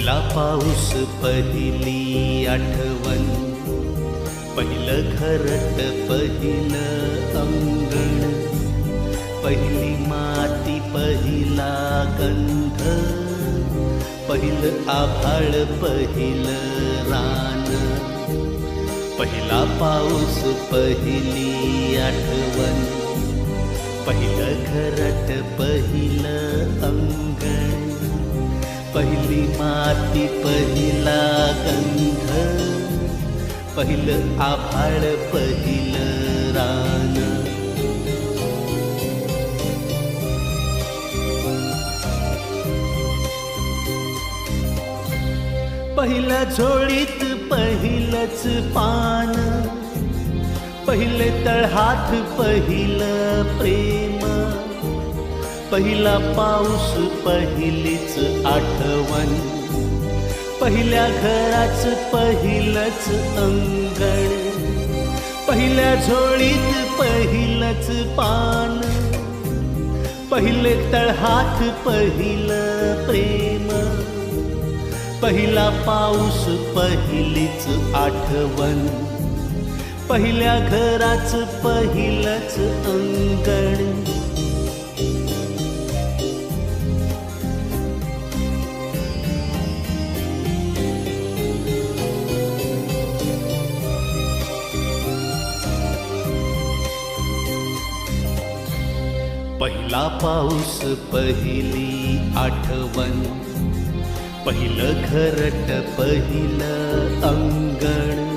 पहिला पाऊस पहिली आठवण पहिलं घरट पहिलं अंगण पहिली माती पहिला गंध पहिलं आभाळ पहिलं रान. पहिला पाऊस पहिली आठवण पहिलं घरट पहिलं अंगण पहिली माती पहिला गंध. पहिलं आभाळ पहिलं रान. पहिल्या झोळीत पहिलंच पान. पहिले तळहात पहिलं प्रेम. पहिला पाऊस पहिलीच आठवण. पहिल्या घराच पहिलंच अंगण. पहिल्या झोळीत पहिलंच पान. पहिले तळहात पहिलं प्रेम. पहिला पाऊस पहिलीच आठवण. पहिल्या घराच पहिलंच अंगण. पहिला पाऊस पहिली आठवण. पहिलं घरट पहिलं अंगण.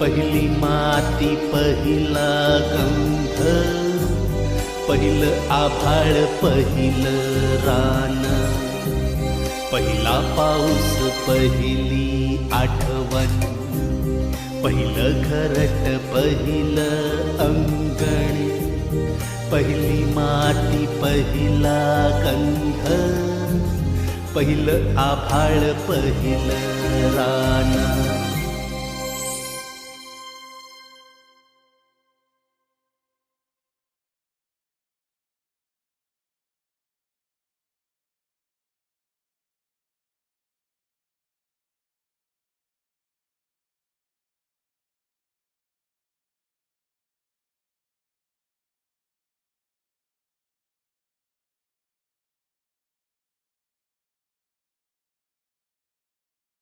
पहिली माती पहिला गंध. पहिलं आभाळ पहिलं रान. पहिला पाऊस पहिली आठवण. पहिलं घरट पहिलं अंगण. पहिली माती पहिला गंध पहिलं आभाळ पहिलं रा